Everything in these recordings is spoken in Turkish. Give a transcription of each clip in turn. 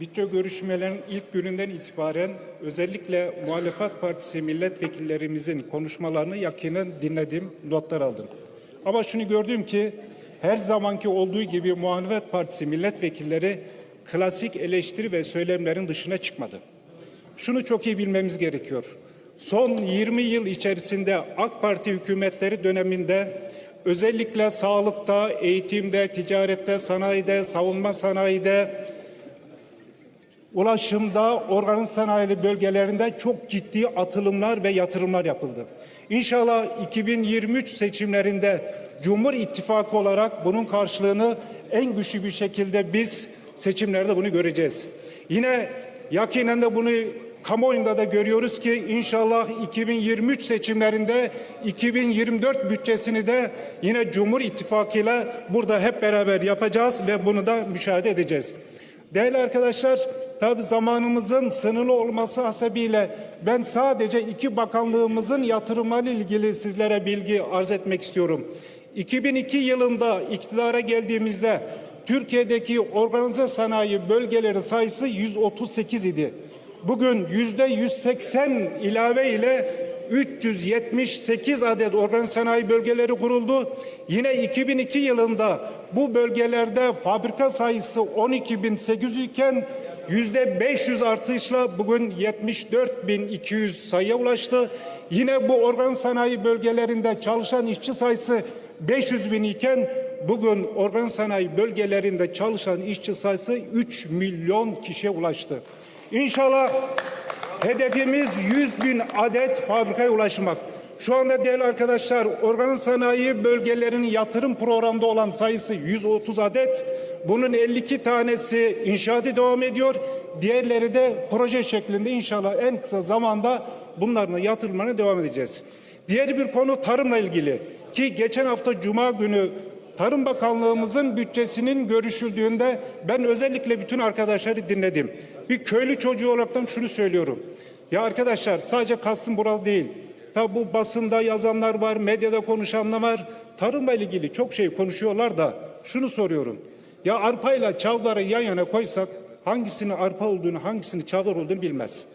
Bütçe görüşmelerinin ilk gününden itibaren özellikle muhalefet partisi milletvekillerimizin konuşmalarını yakinen dinledim, notlar aldım. Ama şunu gördüm ki her zamanki olduğu gibi muhalefet partisi milletvekilleri klasik eleştiri ve söylemlerin dışına çıkmadı. Şunu çok iyi bilmemiz gerekiyor. Son 20 yıl içerisinde AK Parti hükümetleri döneminde özellikle sağlıkta, eğitimde, ticarette, sanayide, savunma sanayide, ulaşımda, organ sanayili bölgelerinde çok ciddi atılımlar ve yatırımlar yapıldı. İnşallah 2023 seçimlerinde Cumhur İttifakı olarak bunun karşılığını en güçlü bir şekilde biz seçimlerde bunu göreceğiz. Yine yakinen de bunu kamuoyunda da görüyoruz ki inşallah 2023 seçimlerinde 2024 bütçesini de yine Cumhur İttifakı ile burada hep beraber yapacağız ve bunu da müşahede edeceğiz. Değerli arkadaşlar, tabi zamanımızın sınırlı olması hasebiyle ben sadece iki bakanlığımızın yatırımlarıyla ilgili sizlere bilgi arz etmek istiyorum. 2002 yılında iktidara geldiğimizde Türkiye'deki organize sanayi bölgeleri sayısı 138 idi. Bugün yüzde 180 ilave ile 378 adet organ sanayi bölgeleri kuruldu. Yine 2002 yılında bu bölgelerde fabrika sayısı 12.800 iken yüzde 500 artışla bugün 74.200 sayıya ulaştı. Yine bu organ sanayi bölgelerinde çalışan işçi sayısı 500 bin iken bugün organ sanayi bölgelerinde çalışan işçi sayısı 3 milyon kişiye ulaştı. İnşallah hedefimiz 100 bin adet fabrikaya ulaşmak. Şu anda değerli arkadaşlar organ sanayi bölgelerinin yatırım programında olan sayısı 130 adet. Bunun 52 tanesi inşaatı devam ediyor. Diğerleri de proje şeklinde inşallah en kısa zamanda bunların yatırımlarına devam edeceğiz. Diğer bir konu tarımla ilgili ki geçen hafta Cuma günü Tarım Bakanlığımızın bütçesinin görüşüldüğünde ben özellikle bütün arkadaşları dinledim. Bir köylü çocuğu olaraktan şunu söylüyorum. Ya arkadaşlar sadece kastım buralı değil. Tabi bu basında yazanlar var, medyada konuşanlar var. Tarımla ilgili çok şey konuşuyorlar da şunu soruyorum. Ya arpayla çavdarı yan yana koysak hangisinin arpa olduğunu, hangisinin çavdar olduğunu bilmez.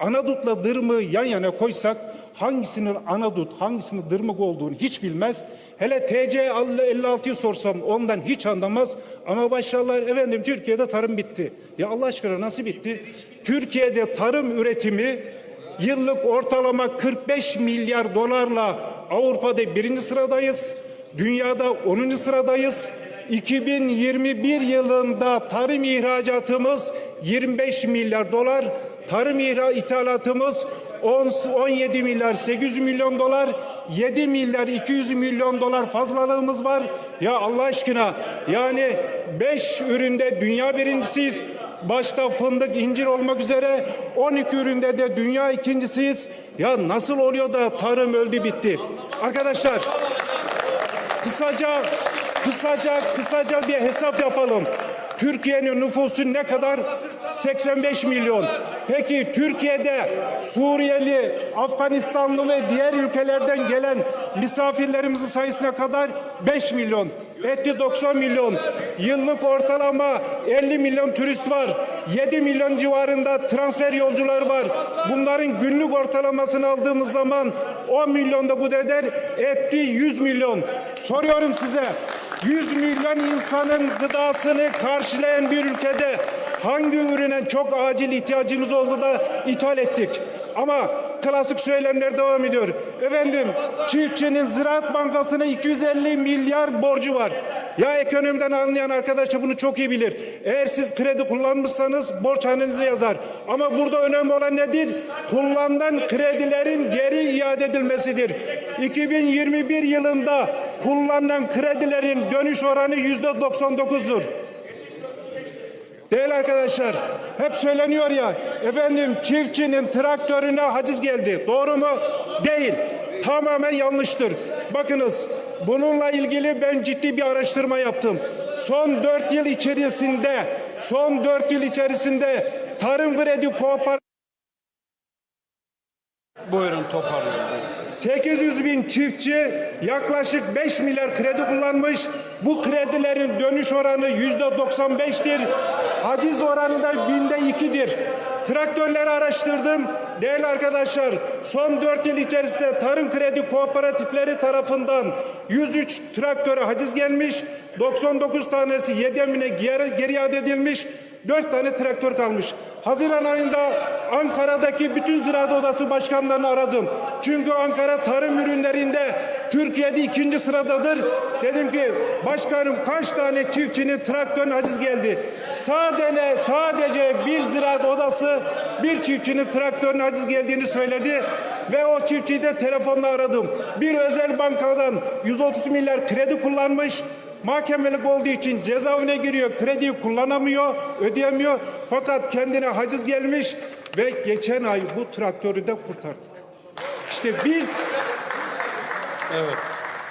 Anadut'la dırmığı yan yana koysak hangisinin anadut, hangisinin dırmık olduğunu hiç bilmez. Hele TC 56'yı sorsam ondan hiç anlamaz. Ama maşallah efendim Türkiye'de tarım bitti. Ya Allah aşkına nasıl bitti? Türkiye'de tarım üretimi yıllık ortalama 45 milyar dolarla Avrupa'da birinci sıradayız. Dünyada 10. sıradayız. 2021 yılında tarım ihracatımız 25 milyar dolar, tarım ithalatımız 10, 17 milyar 800 milyon dolar, 7 milyar 200 milyon dolar fazlalığımız var. Ya Allah aşkına yani 5 üründe dünya birincisiyiz. Başta fındık, incir olmak üzere 12 üründe de dünya ikincisiyiz. Ya nasıl oluyor da tarım öldü bitti? Arkadaşlar kısaca kısaca kısaca bir hesap yapalım. Türkiye'nin nüfusu ne kadar? 85 milyon. Peki Türkiye'de Suriyeli, Afganistanlı ve diğer ülkelerden gelen misafirlerimizin sayısı ne kadar? 5 milyon. Etti 90 milyon. Yıllık ortalama 50 milyon turist var. 7 milyon civarında transfer yolcular var. Bunların günlük ortalamasını aldığımız zaman 10 milyonda bu eder. Etti 100 milyon. Soruyorum size. 100 milyon insanın gıdasını karşılayan bir ülkede hangi ürüne çok acil ihtiyacımız oldu da ithal ettik? Ama klasik söylemler devam ediyor. Efendim çiftçinin Ziraat Bankası'na 250 milyar borcu var. Ya ekonomiden anlayan arkadaşlar bunu çok iyi bilir. Eğer siz kredi kullanmışsanız borç hanenize yazar. Ama burada önemli olan nedir? Kullanılan kredilerin geri iade edilmesidir. 2021 yılında kullanılan kredilerin dönüş oranı yüzde 99'dur. Değerli arkadaşlar, hep söyleniyor ya, efendim çiftçinin traktörüne haciz geldi. Doğru mu? Değil. Tamamen yanlıştır. Bakınız, bununla ilgili ben ciddi bir araştırma yaptım. Son dört yıl içerisinde, son dört yıl içerisinde tarım kredi kooperatif Buyurun toparlayın. 800 bin çiftçi yaklaşık 5 milyar kredi kullanmış. Bu kredilerin dönüş oranı yüzde 95'tir. haciz oranı da binde ikidir. Traktörleri araştırdım. Değerli arkadaşlar son 4 yıl içerisinde tarım kredi kooperatifleri tarafından 103 traktöre haciz gelmiş. 99 tanesi Yedemine geri, geri iade edilmiş. 4 tane traktör kalmış. Haziran ayında Ankara'daki bütün ziraat odası başkanlarını aradım. Çünkü Ankara tarım ürünlerinde Türkiye'de ikinci sıradadır. Dedim ki başkanım kaç tane çiftçinin traktörüne haciz geldi? Sadece, sadece bir ziraat odası bir çiftçinin traktörüne haciz geldiğini söyledi. Ve o çiftçiyi de telefonla aradım. Bir özel bankadan 130 milyar kredi kullanmış. Mahkemelik olduğu için cezaevine giriyor. Krediyi kullanamıyor, ödeyemiyor. Fakat kendine haciz gelmiş ve geçen ay bu traktörü de kurtardık. İşte biz Evet.